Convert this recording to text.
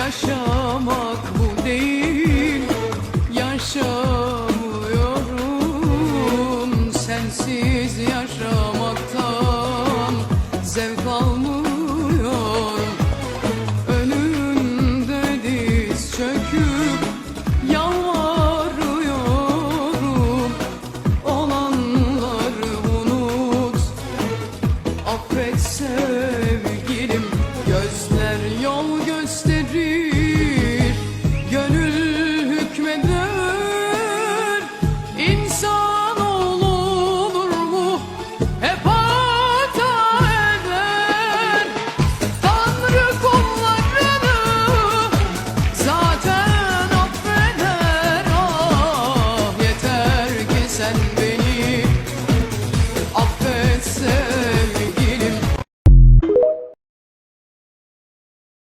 Yaşamak bu değil Yaşamıyorum. Sensiz yaşamaktan Zevk almıyor Önünde diz çöküp Yalvarıyorum. Olanları unut. Affet sevgilim Gözler yol gösterir. sen beni affetsen